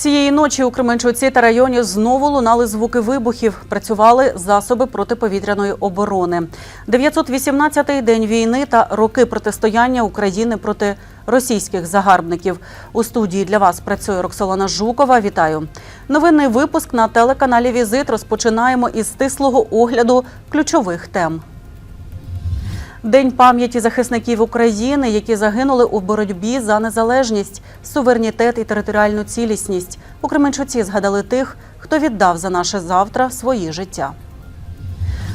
Цієї ночі у Кременчуці та районі знову лунали звуки вибухів. Працювали засоби протиповітряної оборони. 918-й день війни та роки протистояння України проти російських загарбників. У студії для вас працює Роксолана Жукова. Вітаю. Новинний випуск на телеканалі Візит розпочинаємо із стислого огляду ключових тем. День пам'яті захисників України, які загинули у боротьбі за незалежність, суверенітет і територіальну цілісність. У Кременчуці згадали тих, хто віддав за наше завтра свої життя.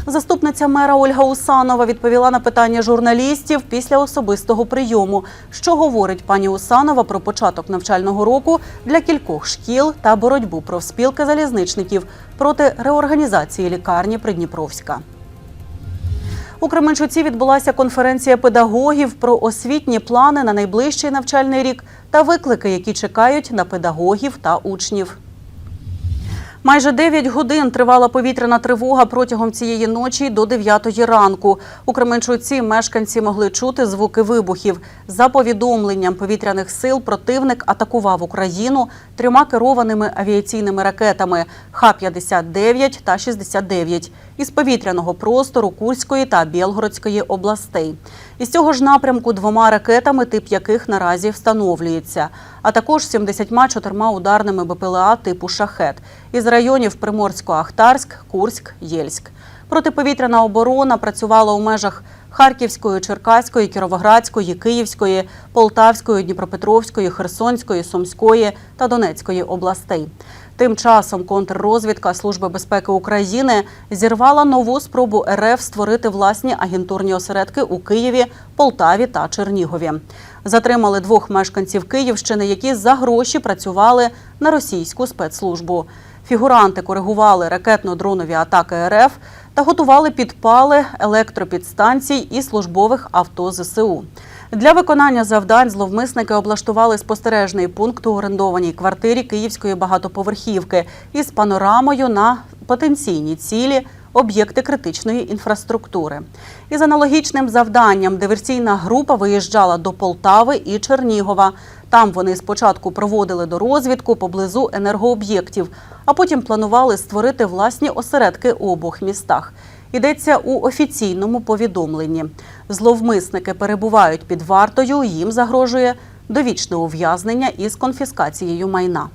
Заступниця мера Ольга Усанова відповіла на питання журналістів після особистого прийому. Що говорить пані Усанова про початок навчального року для кількох шкіл та боротьбу профспілки залізничників проти реорганізації лікарні Придніпровська. У Кременчуці відбулася конференція педагогів про освітні плани на найближчий навчальний рік та виклики, які чекають на педагогів та учнів. Майже 9 годин тривала повітряна тривога протягом цієї ночі до 9 ранку. У Кременчуці мешканці могли чути звуки вибухів. За повідомленням повітряних сил противник атакував Україну трьома керованими авіаційними ракетами Х-59 та 69 із повітряного простору Курської та Білгородської областей. Із цього ж напрямку двома ракетами, тип яких наразі встановлюється, а також 74 ударними БПЛА типу «Шахет» із районів Приморсько-Ахтарськ, Курськ, Єльськ. Протиповітряна оборона працювала у межах Харківської, Черкаської, Кіровоградської, Київської, Полтавської, Дніпропетровської, Херсонської, Сумської та Донецької областей. Тим часом контррозвідка Служби безпеки України зірвала нову спробу РФ створити власні агентурні осередки у Києві, Полтаві та Чернігові. Затримали двох мешканців Київщини, які за гроші працювали на російську спецслужбу. Фігуранти коригували ракетно-дронові атаки РФ та готували підпали електропідстанцій і службових авто ЗСУ. Для виконання завдань зловмисники облаштували спостережний пункт у орендованій квартирі київської багатоповерхівки із панорамою на потенційні цілі. Об'єкти критичної інфраструктури із аналогічним завданням диверсійна група виїжджала до Полтави і Чернігова. Там вони спочатку проводили дорозвідку поблизу енергооб'єктів, а потім планували створити власні осередки у обох містах. Йдеться у офіційному повідомленні. Зловмисники перебувають під вартою. Їм загрожує довічне ув'язнення із конфіскацією майна.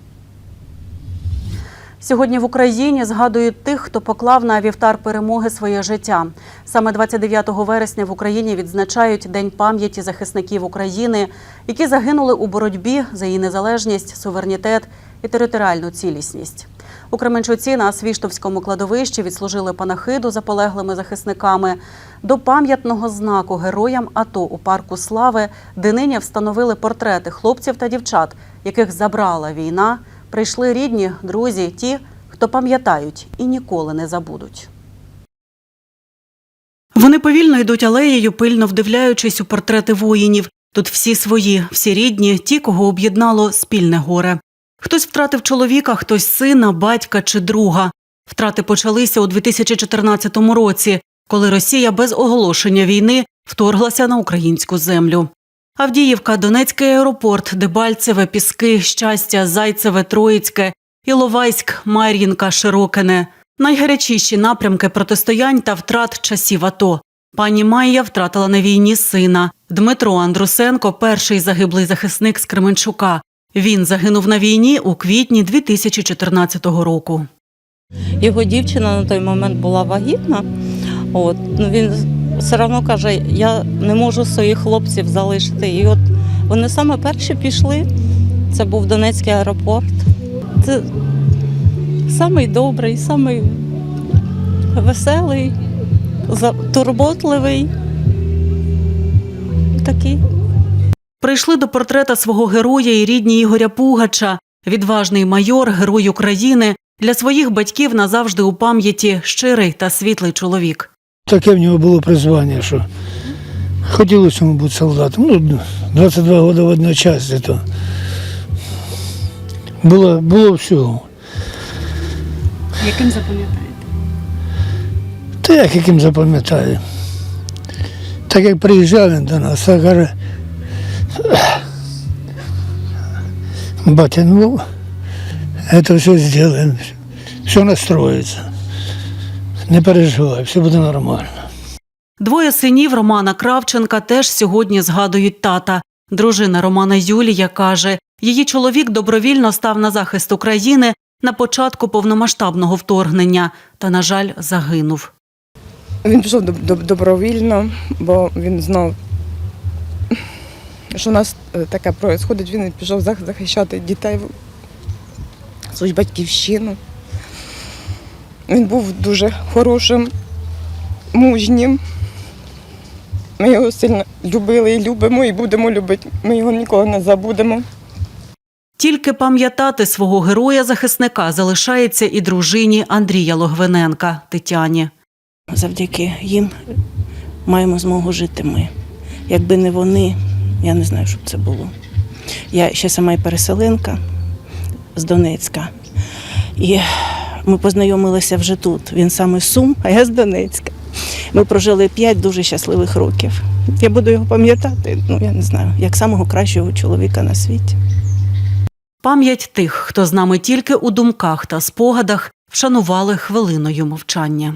Сьогодні в Україні згадують тих, хто поклав на вівтар перемоги своє життя. Саме 29 вересня в Україні відзначають День пам'яті захисників України, які загинули у боротьбі за її незалежність, суверенітет і територіальну цілісність. У Кременчуці на Свіштовському кладовищі відслужили панахиду за полеглими захисниками. До пам'ятного знаку героям АТО у парку Слави, де нині встановили портрети хлопців та дівчат, яких забрала війна. Прийшли рідні, друзі, ті, хто пам'ятають і ніколи не забудуть. Вони повільно йдуть алеєю, пильно вдивляючись у портрети воїнів. Тут всі свої, всі рідні, ті, кого об'єднало спільне горе. Хтось втратив чоловіка, хтось сина, батька чи друга. Втрати почалися у 2014 році, коли Росія без оголошення війни вторглася на українську землю. Авдіївка, Донецький аеропорт, Дебальцеве, Піски, Щастя, Зайцеве, Троїцьке, Іловайськ, Мар'їнка, Широкине найгарячіші напрямки протистоянь та втрат часів АТО. Пані Майя втратила на війні сина. Дмитро Андрусенко перший загиблий захисник з Кременчука. Він загинув на війні у квітні 2014 року. Його дівчина на той момент була вагітна. От ну він все одно каже: я не можу своїх хлопців залишити. І от вони саме перші пішли. Це був Донецький аеропорт. Це самий добрий, самий веселий, турботливий. Такий. Прийшли до портрета свого героя і рідні Ігоря Пугача, відважний майор, герой України. Для своїх батьків назавжди у пам'яті щирий та світлий чоловік. Таке в нього було призвання, що хотілося йому бути солдатом. Ну, 22 роки в одночасі. То було, було всього. Яким запам'ятаєте? Та як яким запам'ятаю. Так як приїжджав він до нас, а каже, батя, ну Это все сделаем. Все настроится. Не переживай, все буде нормально. Двоє синів Романа Кравченка теж сьогодні згадують тата. Дружина Романа Юлія каже, її чоловік добровільно став на захист України на початку повномасштабного вторгнення та, на жаль, загинув. Він пішов доб- доб- добровільно, бо він знав, що у нас е, таке відбувається. Він пішов захищати дітей, свою батьківщину. Він був дуже хорошим, мужнім. Ми його сильно любили і любимо, і будемо любити. Ми його ніколи не забудемо. Тільки пам'ятати свого героя-захисника залишається і дружині Андрія Логвиненка Тетяні. Завдяки їм маємо змогу жити ми. Якби не вони, я не знаю, що б це було. Я ще сама й переселенка з Донецька. І ми познайомилися вже тут. Він саме з Сум, а я з Донецька. Ми прожили п'ять дуже щасливих років. Я буду його пам'ятати, ну я не знаю, як самого кращого чоловіка на світі. Пам'ять тих, хто з нами тільки у думках та спогадах, вшанували хвилиною мовчання.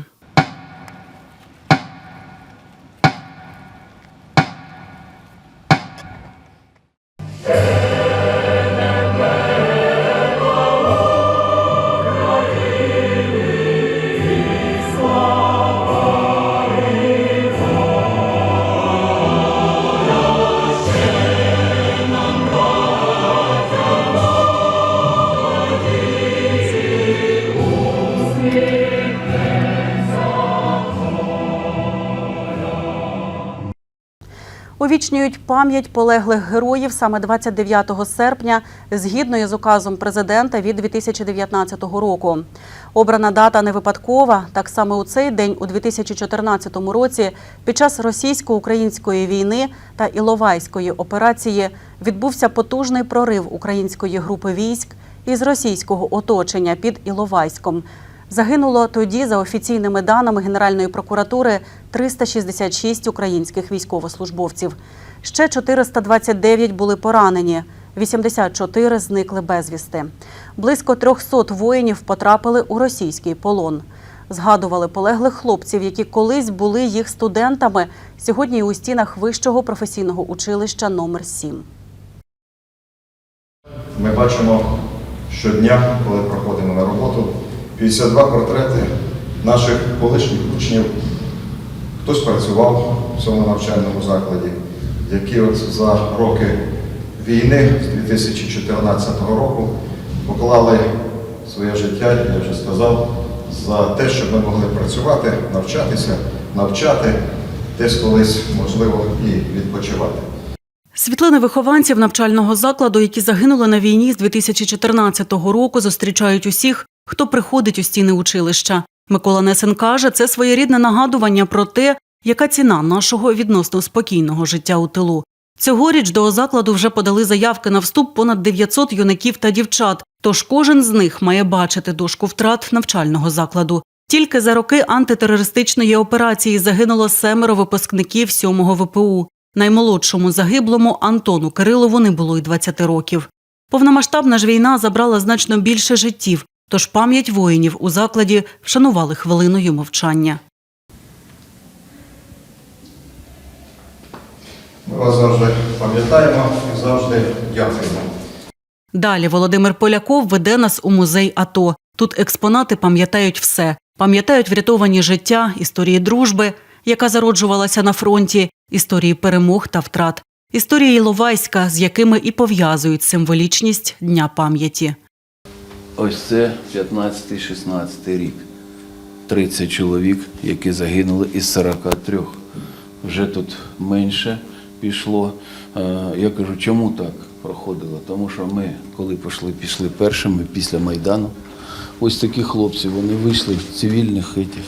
Увічнюють пам'ять полеглих героїв саме 29 серпня, згідно із указом президента від 2019 року. Обрана дата не випадкова. Так само у цей день, у 2014 році, під час російсько-української війни та Іловайської операції відбувся потужний прорив української групи військ із російського оточення під Іловайськом. Загинуло тоді, за офіційними даними Генеральної прокуратури, 366 українських військовослужбовців. Ще 429 були поранені, 84 зникли безвісти. Близько 300 воїнів потрапили у російський полон. Згадували полеглих хлопців, які колись були їх студентами, сьогодні у стінах вищого професійного училища номер 7 Ми бачимо щодня, коли проходимо на роботу, 52 портрети наших колишніх учнів. Хтось працював в цьому навчальному закладі, які от за роки війни з 2014 року поклали своє життя, я вже сказав, за те, щоб ми могли працювати, навчатися, навчати, десь колись, можливо, і відпочивати. Світлини вихованців навчального закладу, які загинули на війні з 2014 року, зустрічають усіх, хто приходить у стіни училища. Микола Несен каже, це своєрідне нагадування про те, яка ціна нашого відносно спокійного життя у тилу. Цьогоріч до закладу вже подали заявки на вступ понад 900 юнаків та дівчат. Тож кожен з них має бачити дошку втрат навчального закладу. Тільки за роки антитерористичної операції загинуло семеро випускників 7-го ВПУ. Наймолодшому загиблому Антону Кирилову не було й 20 років. Повномасштабна ж війна забрала значно більше життів, тож пам'ять воїнів у закладі вшанували хвилиною мовчання. Ми вас завжди пам'ятаємо і завжди дякуємо. Далі Володимир Поляков веде нас у музей АТО. Тут експонати пам'ятають все: пам'ятають врятовані життя, історії дружби, яка зароджувалася на фронті, історії перемог та втрат, історії Іловайська, з якими і пов'язують символічність Дня пам'яті. Ось це 15-16 рік. 30 чоловік, які загинули із 43. Вже тут менше пішло. Е, Я кажу, чому так проходило? Тому що ми, коли пішли, пішли першими після Майдану, ось такі хлопці, вони вийшли в цивільних хитів,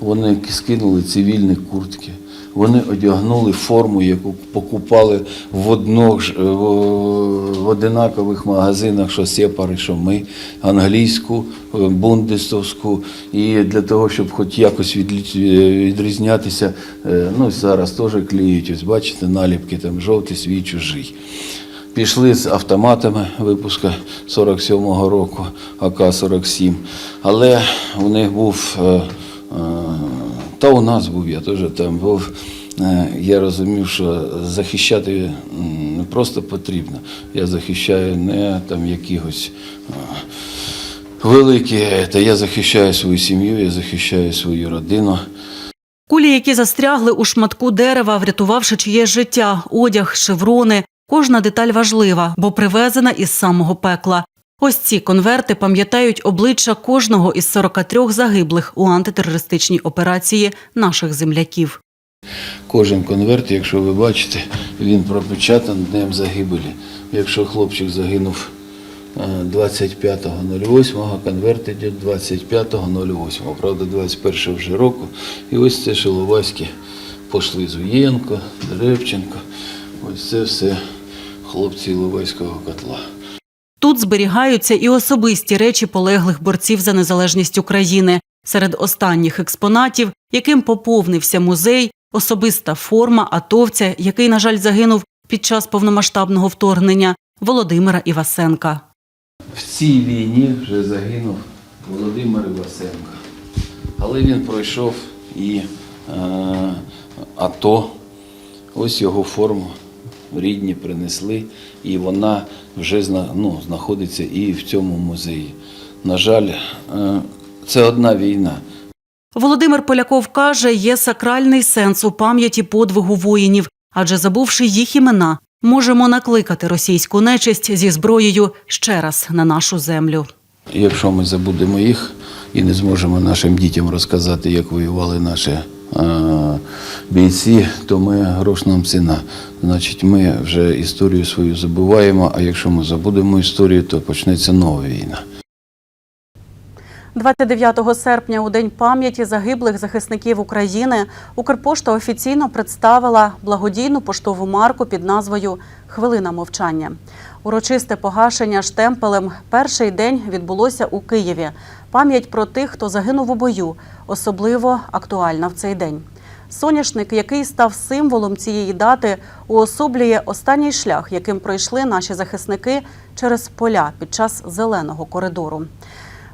вони скинули цивільні куртки, вони одягнули форму, яку покупали в одно е, в одинакових магазинах, що сепари, що ми, англійську, е, бундесовську. І для того, щоб хоч якось е, відрізнятися, ну зараз теж клеють, ось бачите, наліпки там жовтий свій чужий. Пішли з автоматами випуска 47-го року, АК-47. Але у них був, та у нас був, я теж там був. Е, Я розумів, що захищати не просто потрібно. Я захищаю не там якихось великі, та я захищаю свою сім'ю, я захищаю свою родину. Кулі, які застрягли у шматку дерева, врятувавши чиєсь життя, одяг, шеврони. Кожна деталь важлива, бо привезена із самого пекла. Ось ці конверти пам'ятають обличчя кожного із 43 загиблих у антитерористичній операції наших земляків. Кожен конверт, якщо ви бачите, він пропечатаний днем загибелі. Якщо хлопчик загинув е, 25.08, конверт йде 25.08, правда, 21 вже року. І ось це Шиловаське пошли Зуєнко, Деревченко. Ось це все хлопці Іловайського котла. Тут зберігаються і особисті речі полеглих борців за незалежність України. Серед останніх експонатів, яким поповнився музей, особиста форма атовця, який, на жаль, загинув під час повномасштабного вторгнення Володимира Івасенка. В цій війні вже загинув Володимир Івасенко. Але він пройшов і е, АТО. Ось його форму рідні принесли, і вона вже ну, знаходиться і в цьому музеї. На жаль, е, це одна війна. Володимир Поляков каже, є сакральний сенс у пам'яті подвигу воїнів, адже забувши їх імена, можемо накликати російську нечисть зі зброєю ще раз на нашу землю. Якщо ми забудемо їх і не зможемо нашим дітям розказати, як воювали наші бійці, то ми грош нам ціна. Значить, ми вже історію свою забуваємо, а якщо ми забудемо історію, то почнеться нова війна. 29 серпня, у День пам'яті загиблих захисників України, Укрпошта офіційно представила благодійну поштову марку під назвою Хвилина мовчання. Урочисте погашення штемпелем перший день відбулося у Києві. Пам'ять про тих, хто загинув у бою, особливо актуальна в цей день. Соняшник, який став символом цієї дати, уособлює останній шлях, яким пройшли наші захисники через поля під час зеленого коридору.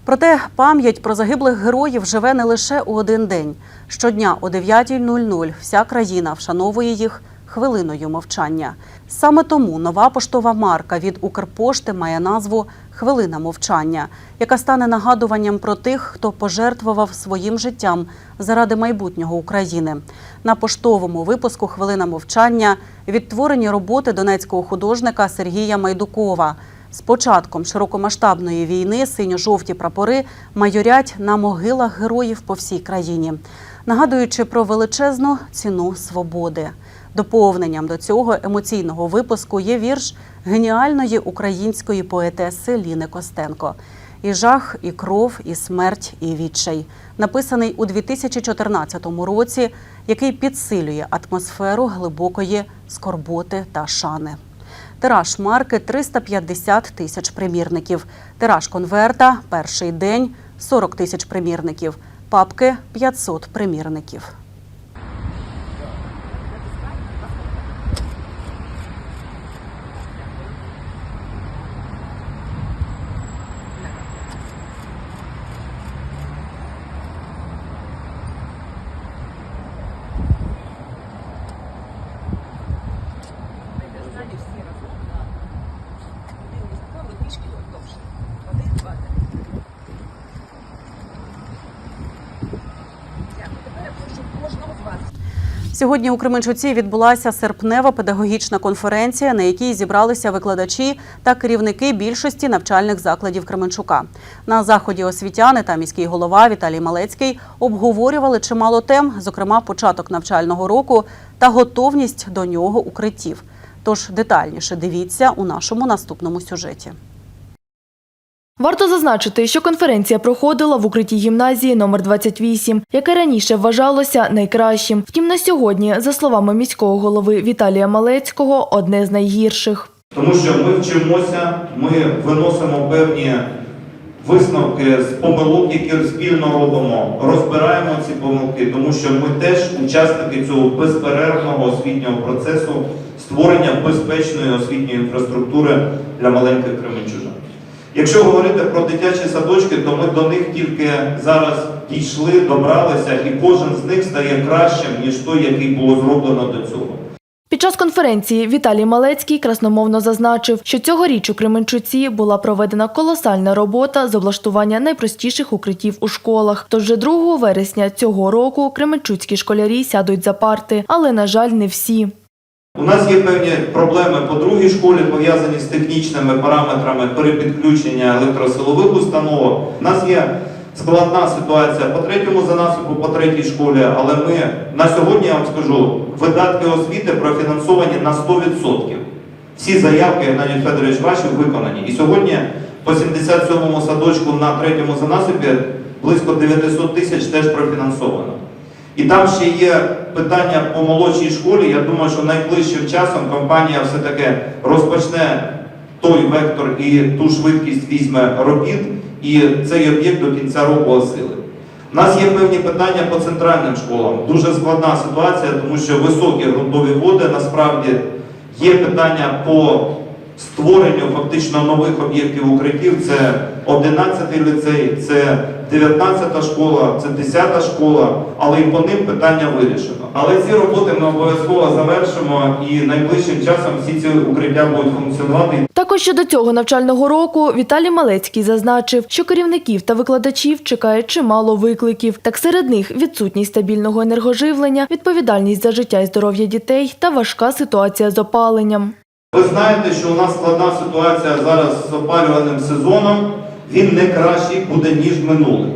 Проте пам'ять про загиблих героїв живе не лише у один день. Щодня о 9.00 вся країна вшановує їх хвилиною мовчання. Саме тому нова поштова марка від Укрпошти має назву Хвилина мовчання, яка стане нагадуванням про тих, хто пожертвував своїм життям заради майбутнього України. На поштовому випуску Хвилина мовчання відтворені роботи донецького художника Сергія Майдукова. З початком широкомасштабної війни синьо-жовті прапори майорять на могилах героїв по всій країні, нагадуючи про величезну ціну свободи. Доповненням до цього емоційного випуску є вірш геніальної української поетеси Ліни Костенко. І жах, і кров, і смерть, і відчай, написаний у 2014 році, який підсилює атмосферу глибокої скорботи та шани. Тираж марки 350 тисяч примірників. Тираж конверта перший день 40 тисяч примірників. Папки 500 примірників. Сьогодні у Кременчуці відбулася серпнева педагогічна конференція, на якій зібралися викладачі та керівники більшості навчальних закладів Кременчука. На заході освітяни та міський голова Віталій Малецький обговорювали чимало тем, зокрема початок навчального року та готовність до нього укриттів. Тож детальніше дивіться у нашому наступному сюжеті. Варто зазначити, що конференція проходила в укритті гімназії номер 28, яке раніше вважалося найкращим. Втім, на сьогодні, за словами міського голови Віталія Малецького, одне з найгірших. Тому що ми вчимося, ми виносимо певні висновки з помилок, які спільно робимо, розбираємо ці помилки, тому що ми теж учасники цього безперервного освітнього процесу створення безпечної освітньої інфраструктури для маленьких кременчужан. Якщо говорити про дитячі садочки, то ми до них тільки зараз дійшли, добралися, і кожен з них стає кращим, ніж той, який було зроблено до цього. Під час конференції Віталій Малецький красномовно зазначив, що цьогоріч у Кременчуці була проведена колосальна робота з облаштування найпростіших укриттів у школах. Тож вже 2 вересня цього року кременчуцькі школярі сядуть за парти, але на жаль, не всі. У нас є певні проблеми по другій школі, пов'язані з технічними параметрами перепідключення електросилових установок. У нас є складна ситуація по третьому занасипу, по третій школі, але ми на сьогодні я вам скажу, видатки освіти профінансовані на 100%. Всі заявки, Геннадій Федорович, ваші виконані. І сьогодні по 77-му садочку на третьому занасипі близько 900 тисяч теж профінансовано. І там ще є питання по молодшій школі. Я думаю, що найближчим часом компанія все-таки розпочне той вектор і ту швидкість візьме робіт, і цей об'єкт до кінця року осилить. У нас є певні питання по центральним школам. Дуже складна ситуація, тому що високі ґрунтові води насправді є питання по створенню фактично нових об'єктів укриттів. Це 11-й ліцей, це 19-та школа, це 10-та школа, але і по ним питання вирішено. Але ці роботи ми обов'язково завершимо і найближчим часом всі ці укриття будуть функціонувати. Також щодо цього навчального року Віталій Малецький зазначив, що керівників та викладачів чекає чимало викликів. Так серед них відсутність стабільного енергоживлення, відповідальність за життя і здоров'я дітей та важка ситуація з опаленням. Ви знаєте, що у нас складна ситуація зараз з опалювальним сезоном. Він не кращий буде, ніж минулий.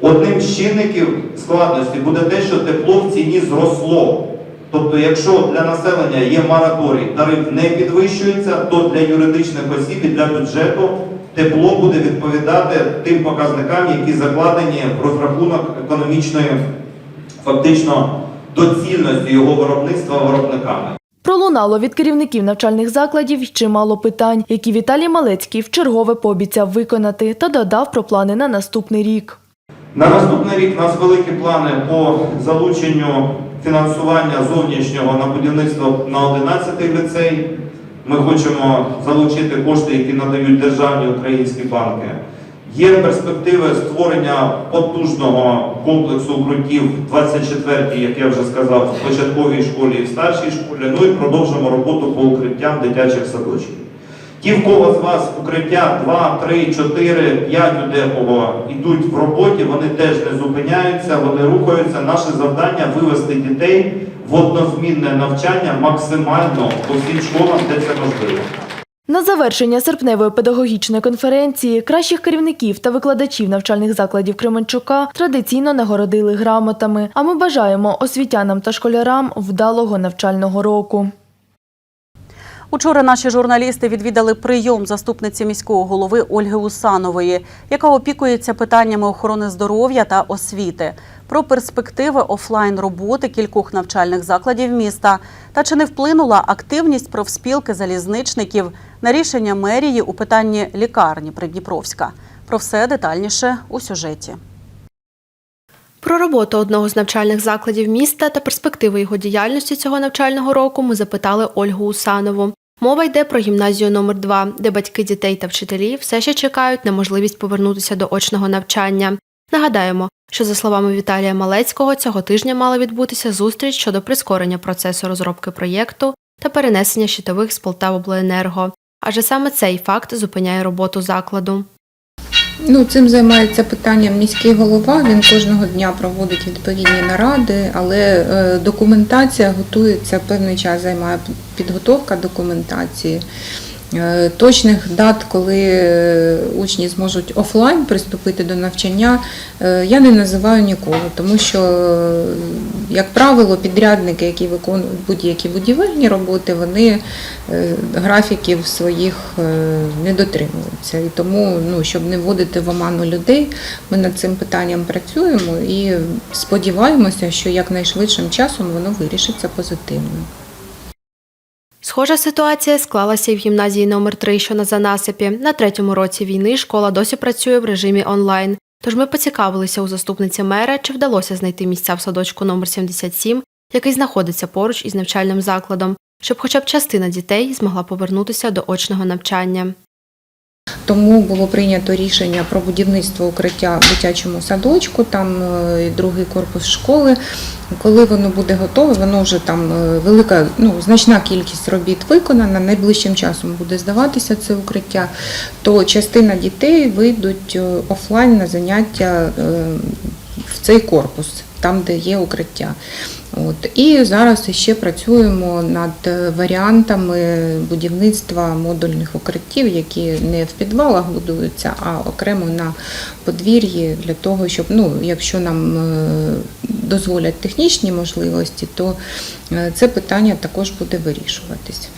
Одним з чинників складності буде те, що тепло в ціні зросло. Тобто, якщо для населення є мораторій, тариф не підвищується, то для юридичних осіб і для бюджету тепло буде відповідати тим показникам, які закладені в розрахунок економічної, фактично, доцільності його виробництва виробниками. Пролунало від керівників навчальних закладів чимало питань, які Віталій Малецький вчергове пообіцяв виконати та додав про плани на наступний рік. На наступний рік у нас великі плани по залученню фінансування зовнішнього на будівництво на 11-й ліцей. Ми хочемо залучити кошти, які надають державні українські банки. Є перспективи створення потужного комплексу укриттів 24-й, як я вже сказав, в початковій школі і в старшій школі. Ну і продовжимо роботу по укриттям дитячих садочків. Ті, в кого з вас укриття 2, 3, 4, 5 у декого йдуть в роботі, вони теж не зупиняються, вони рухаються. Наше завдання вивести дітей в однозмінне навчання максимально по всім школам, де це можливо. На завершення серпневої педагогічної конференції кращих керівників та викладачів навчальних закладів Кременчука традиційно нагородили грамотами. А ми бажаємо освітянам та школярам вдалого навчального року. Учора наші журналісти відвідали прийом заступниці міського голови Ольги Усанової, яка опікується питаннями охорони здоров'я та освіти, про перспективи офлайн роботи кількох навчальних закладів міста та чи не вплинула активність профспілки залізничників на рішення мерії у питанні лікарні Придніпровська. Про все детальніше у сюжеті. Про роботу одного з навчальних закладів міста та перспективи його діяльності цього навчального року ми запитали Ольгу Усанову. Мова йде про гімназію номер 2 де батьки дітей та вчителі все ще чекають на можливість повернутися до очного навчання. Нагадаємо, що за словами Віталія Малецького, цього тижня мала відбутися зустріч щодо прискорення процесу розробки проєкту та перенесення щитових з Полтавобленерго. Адже саме цей факт зупиняє роботу закладу. Ну, цим займається питанням міський голова. Він кожного дня проводить відповідні наради, але е, документація готується певний час займає підготовка документації. Е, Точних дат, коли е, учні зможуть офлайн приступити до навчання, е, я не називаю ніколи, тому що, як правило, підрядники, які виконують будь-які будівельні роботи, вони графіків своїх не дотримуються. І тому, ну, щоб не вводити в оману людей, ми над цим питанням працюємо і сподіваємося, що якнайшвидшим часом воно вирішиться позитивно. Схожа ситуація склалася і в гімназії номер 3 що на Занасипі. На третьому році війни школа досі працює в режимі онлайн. Тож ми поцікавилися у заступниці мера, чи вдалося знайти місця в садочку номер 77, який знаходиться поруч із навчальним закладом, щоб хоча б частина дітей змогла повернутися до очного навчання. Тому було прийнято рішення про будівництво укриття в дитячому садочку, там е, другий корпус школи. Коли воно буде готове, воно вже там е, велика, ну значна кількість робіт виконана. Найближчим часом буде здаватися це укриття. То частина дітей вийдуть е, офлайн на заняття в цей корпус, там де є укриття. От. І зараз ще працюємо над варіантами будівництва модульних укриттів, які не в підвалах будуються, а окремо на подвір'ї для того, щоб, ну, якщо нам е, дозволять технічні можливості, то е, це питання також буде вирішуватись.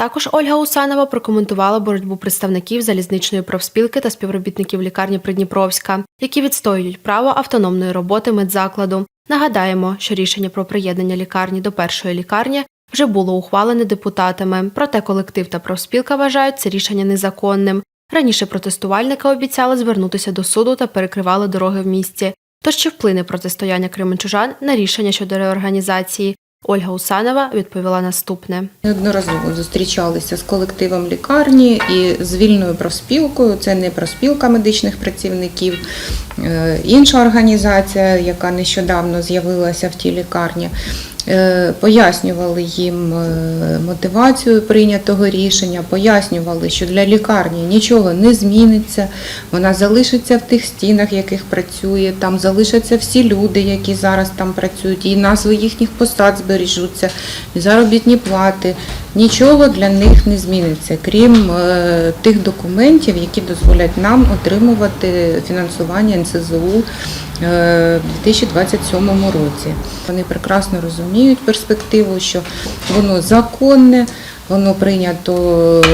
Також Ольга Усанова прокоментувала боротьбу представників залізничної профспілки та співробітників лікарні Придніпровська, які відстоюють право автономної роботи медзакладу. Нагадаємо, що рішення про приєднання лікарні до першої лікарні вже було ухвалене депутатами. Проте колектив та профспілка вважають це рішення незаконним. Раніше протестувальники обіцяли звернутися до суду та перекривали дороги в місті. Тож чи вплине протистояння кременчужан на рішення щодо реорганізації? Ольга Усанова відповіла наступне. Неодноразово зустрічалися з колективом лікарні і з вільною профспілкою. Це не профспілка медичних працівників, е, інша організація, яка нещодавно з'явилася в тій лікарні. Е, Пояснювали їм е, мотивацію прийнятого рішення, пояснювали, що для лікарні нічого не зміниться, вона залишиться в тих стінах, яких працює, там залишаться всі люди, які зараз там працюють, і назви їхніх посад збережуться, і заробітні плати. Нічого для них не зміниться, крім е, тих документів, які дозволять нам отримувати фінансування НСЗУ е, в 2027 році. Вони прекрасно розуміють перспективу, що воно законне, воно прийнято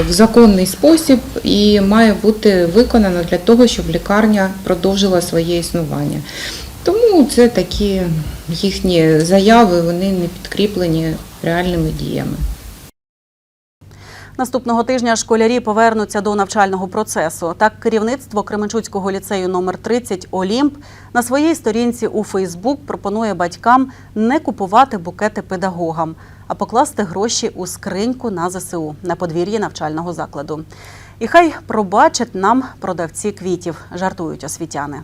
в законний спосіб і має бути виконано для того, щоб лікарня продовжила своє існування. Тому це такі їхні заяви, вони не підкріплені реальними діями. Наступного тижня школярі повернуться до навчального процесу. Так, керівництво Кременчуцького ліцею номер 30 Олімп на своїй сторінці у Фейсбук пропонує батькам не купувати букети педагогам, а покласти гроші у скриньку на ЗСУ на подвір'ї навчального закладу. І хай пробачать нам продавці квітів, жартують освітяни.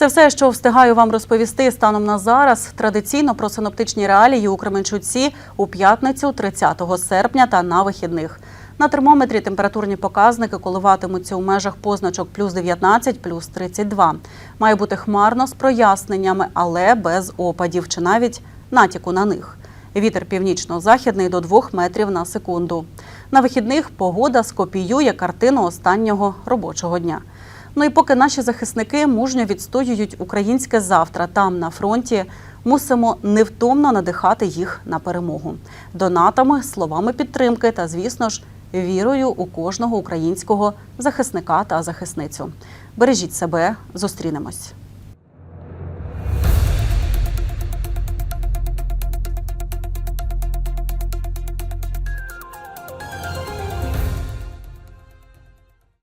Це все, що встигаю вам розповісти станом на зараз. Традиційно про синоптичні реалії у Кременчуці у п'ятницю, 30 серпня та на вихідних. На термометрі температурні показники коливатимуться у межах позначок плюс 19, плюс 32. Має бути хмарно з проясненнями, але без опадів чи навіть натяку на них. Вітер північно-західний до 2 метрів на секунду. На вихідних погода скопіює картину останнього робочого дня. Ну і поки наші захисники мужньо відстоюють українське завтра там на фронті, мусимо невтомно надихати їх на перемогу донатами, словами підтримки та, звісно ж, вірою у кожного українського захисника та захисницю. Бережіть себе, зустрінемось.